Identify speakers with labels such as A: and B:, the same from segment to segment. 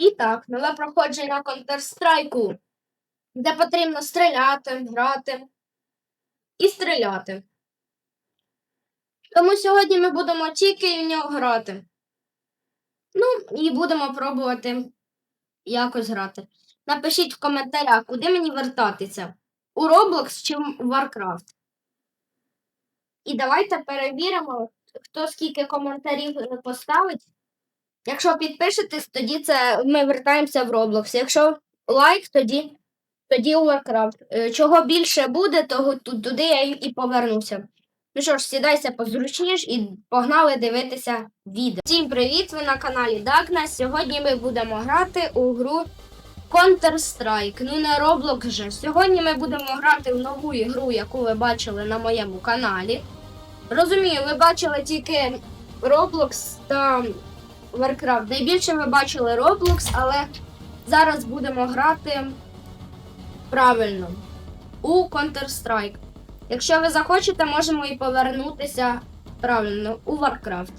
A: І так, нове проходження Counter-Strike, де потрібно стріляти, грати і стріляти. Тому сьогодні ми будемо тільки в нього грати. Ну, і будемо пробувати якось грати. Напишіть в коментарях, куди мені вертатися: у Roblox чи в Warcraft. І давайте перевіримо, хто скільки коментарів е, поставить. Якщо підпишетесь, тоді це ми вертаємося в Roblox. Якщо лайк, тоді, тоді Warcraft. Е, Чого більше буде, ту- туди я і повернуся. Ну що ж, сідайся позручніш і погнали дивитися відео. Всім привіт! Ви на каналі Darkness. Сьогодні ми будемо грати у гру Counter-Strike. Ну не Roblox же. Сьогодні ми будемо грати в нову ігру, яку ви бачили на моєму каналі. Розумію, ви бачили тільки Roblox та Warcraft. Найбільше ви бачили Roblox, але зараз будемо грати правильно у Counter-Strike. Якщо ви захочете, можемо і повернутися правильно у Warcraft.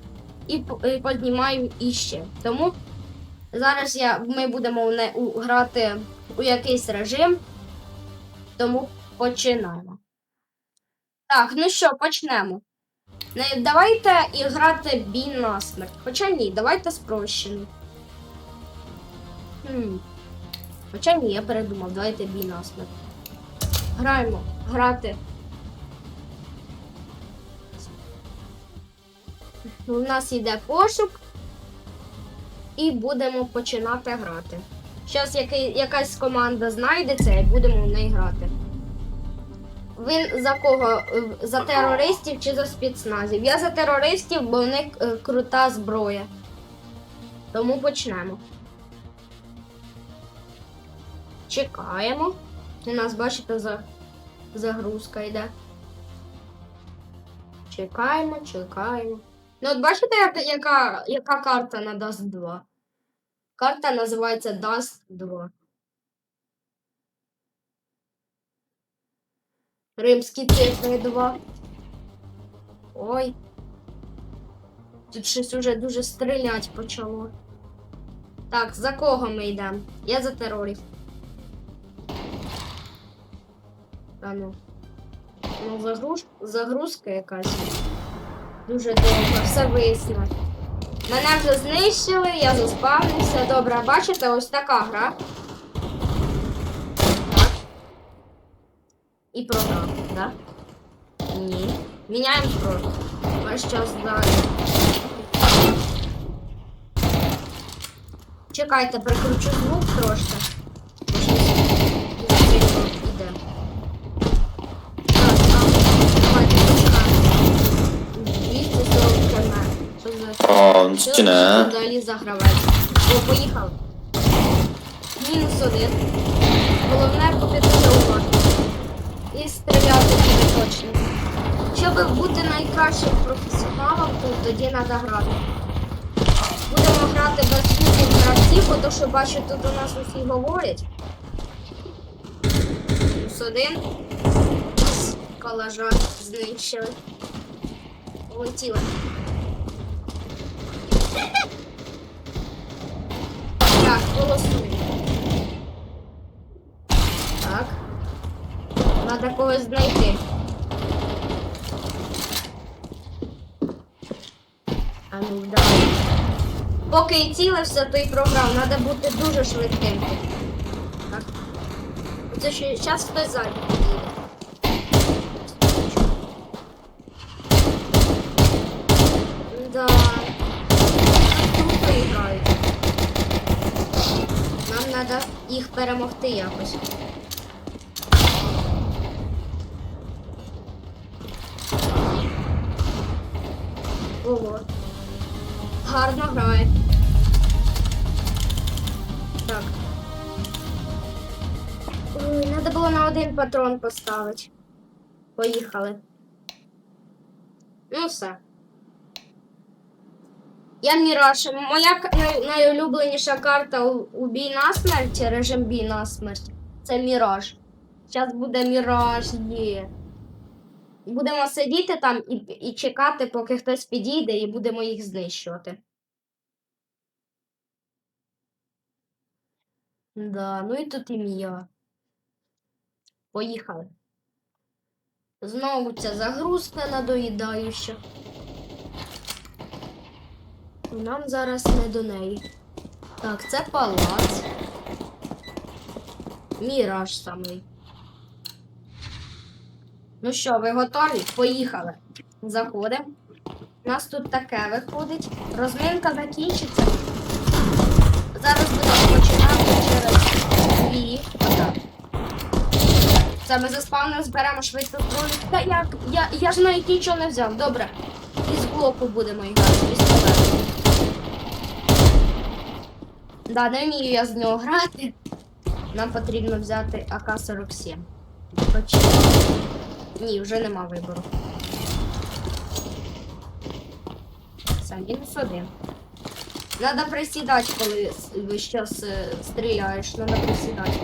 A: І, і познімаю іще. Тому зараз я, ми будемо не, у, грати у якийсь режим. Тому починаємо. Так, ну що, почнемо. Не, давайте і грати бій на смерть. Хоча ні, давайте спрощений. Хм. Хоча ні, я передумав, давайте бій на смерть. Граємо. Грати. У нас йде пошук. І будемо починати грати. Зараз якась команда знайдеться і будемо в неї грати. Ви за кого? За терористів чи за спецназів? Я за терористів, бо в них е, крута зброя. Тому почнемо. Чекаємо. У нас, бачите, за... загрузка йде. Чекаємо, чекаємо. Ну, от бачите, яка, яка карта на Dust 2? Карта називається Dust 2. Римські цифри 2. Ой. Тут щось уже дуже стрілять почало. Так, за кого ми йдемо? Я за терорів. Та ну. Ну, загруз... загрузка якась. Дуже довго, все висне. Мене вже знищили, я заспавнився. Добре, бачите, ось така гра. Так. І програв, так? Ні. Міняємо зброю. Весь час далі. Чекайте, прикручу звук трошки. Бо щось дуже сильно И программ, да? Не. Меняем сброс. А сейчас да.
B: Чекайте,
A: прокручу
B: звук трошки. Ну,
A: О, стіна. Далі загравати. О, поїхав. Мінус один. Головне попитися уважно. І стріляти точно. Щоб бути найкращим професіоналом, то тоді треба грати. Будемо грати без всіх гравців, бо то, що бачу, тут у нас усі говорять. Мінус один. Калажа знищили. Полетіли. Так, голосуємо. Так. Надо когось знайти. А ну, давай. Поки і цілився, то й програв. Надо бути дуже швидким. Так. Це ще зараз хтось ззаді підійде. Да. Нам треба їх перемогти якось. Ого. Гарно грає. Так. Ой, треба було на один патрон поставити. Поїхали. Ну все. Я Міраж. Моя найулюбленіша карта у бій на смерть, режим бій на смерть. Це Міраж. Зараз буде Міраж є. Будемо сидіти там і, і чекати, поки хтось підійде, і будемо їх знищувати. Да, ну і тут і Мія. Поїхали. Знову ця загрузка надоїдаюча. Нам зараз не до неї. Так, це палац. Міраж самий. Ну що, ви готові? Поїхали. Заходимо. У нас тут таке виходить. Розминка закінчиться. Зараз будемо починати через дві. Це ми заспавнили, зберемо швидко зброю. Та як? Я, я ж навіть нічого не взяв. Добре. Із блоку будемо грати, пістолет. Да, не вмію я з нього грати. Нам потрібно взяти АК-47. Почекай. Ні, вже нема вибору. Все, мінус один. Надо присідати, коли весь стріляєш. Надо присідати.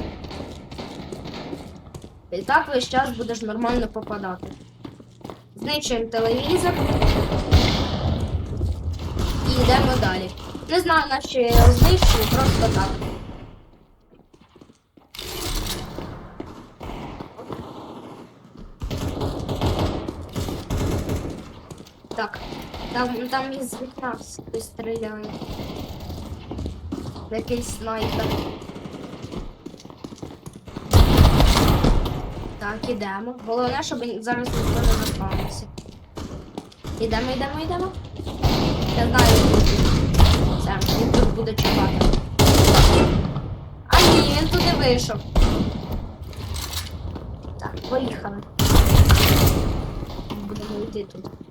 A: І так весь час будеш нормально попадати. Знищуємо телевізор. І йдемо далі. Не знаю, на що я його знищую, просто так. Так, там, там із вікна хтось стріляє. Якийсь снайпер. Так, ідемо. Головне, щоб зараз ніхто не заспавнився. Ідемо, йдемо, йдемо. Я знаю. Все, він тут буде чекати. А ні, він туди вийшов. Так, поїхали. Будемо йти тут.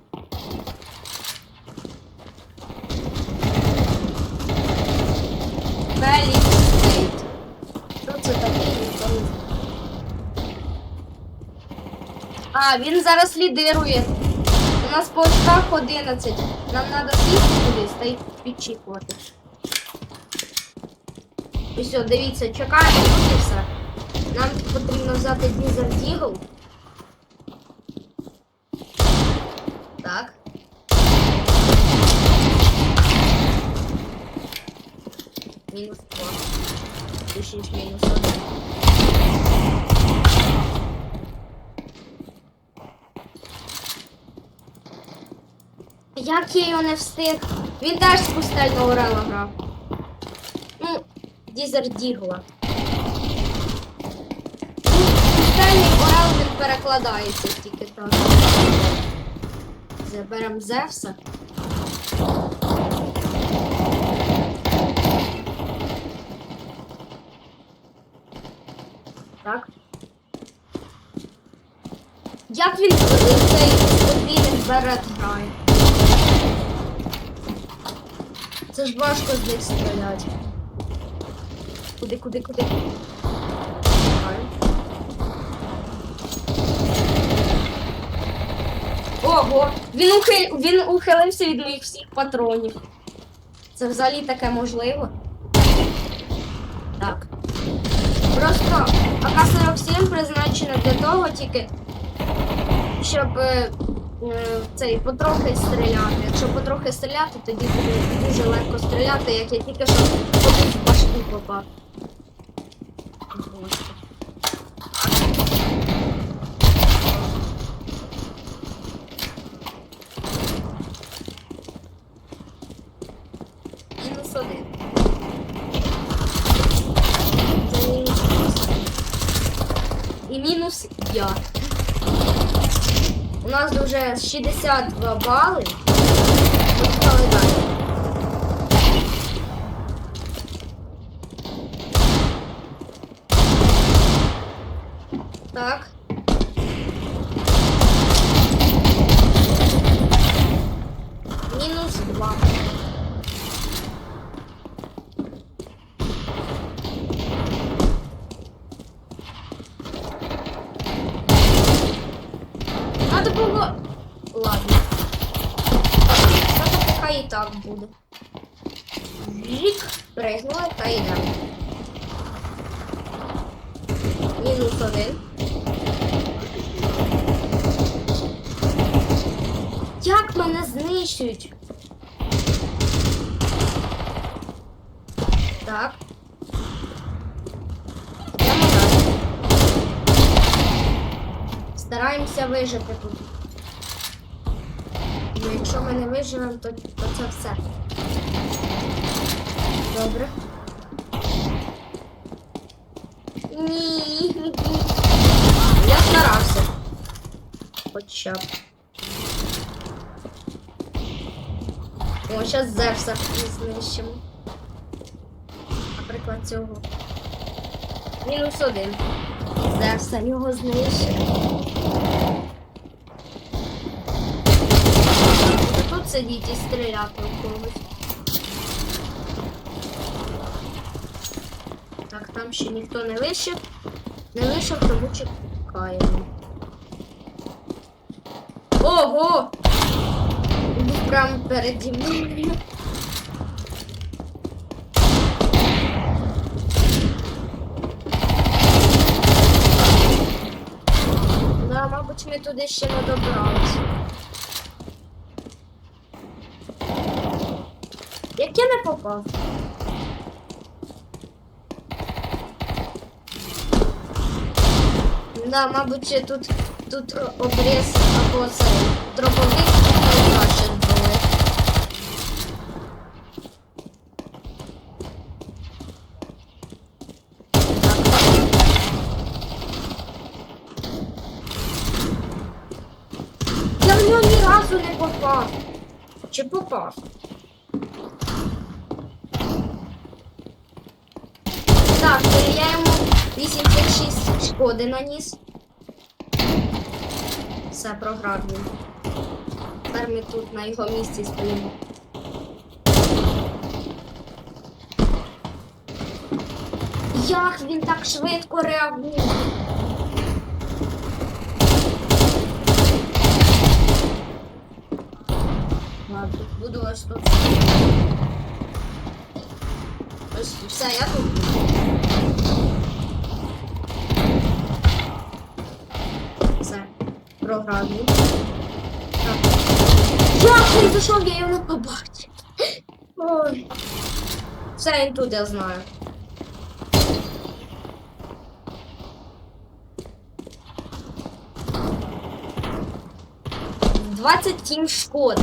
A: Белі Стейт. Що це таке? А, він зараз лідирує. У нас по очках 11. Нам треба сісти кудись та й підчікувати. І все, дивіться, чекаємо і все. Нам потрібно взяти Дізер Дігл. Так. Мінус 2. Точніше, мінус 1. Як я його не встиг? Він теж з пустельного орела грав. Ну, Дізер Дігла. Ну, пустельний орел він перекладається тільки так. Заберемо Зевса. Як він цей подвійний берет грає? Це ж важко з них стріляти. Куди, куди, куди? Ого! Він, ухил... він ухилився від моїх всіх патронів. Це взагалі таке можливо. Так. Просто АК-47 призначена для того тільки, щоб е, е, цей потрохи стріляти. Якщо потрохи стріляти, тоді буде дуже легко стріляти, як я тільки що в башку попав. нас вже 62 бали. Поїхали далі. Так. Мінус 2. Надо було. Ладно. Та пока і так буде. Жік, пригнула та да. Минус один. Як мене знищують? Так. Стараємося вижити тут. Якщо ми не виживемо, то, то це все. Добре. Ні. Я старався. Хоча б. О, зараз Зевса знищимо. Наприклад, цього. Мінус один. Зевса його знищимо. Тут сидіть і стріляти у когось. Так, там ще ніхто не вийшов. Не вийшов, тому чекаємо. Ого! Був прямо переді мною. Да, мабуть, ми туди ще не добралися. Як я не попав? Да, мабуть, тут, тут обріз або це дробовик краще були. Я в нього ні разу не попав. Чи попав? Так, е, я йому 86 шкоди наніс. Все, програв він. Тепер ми тут на його місці стоїмо. Як він так швидко реагує? Ладно, буду ось тут. Ось все, я тут. Все, програв він. Так. Як він зайшов, я його не побачив. Ой. Все, він тут, я знаю. Двадцять сім шкоди.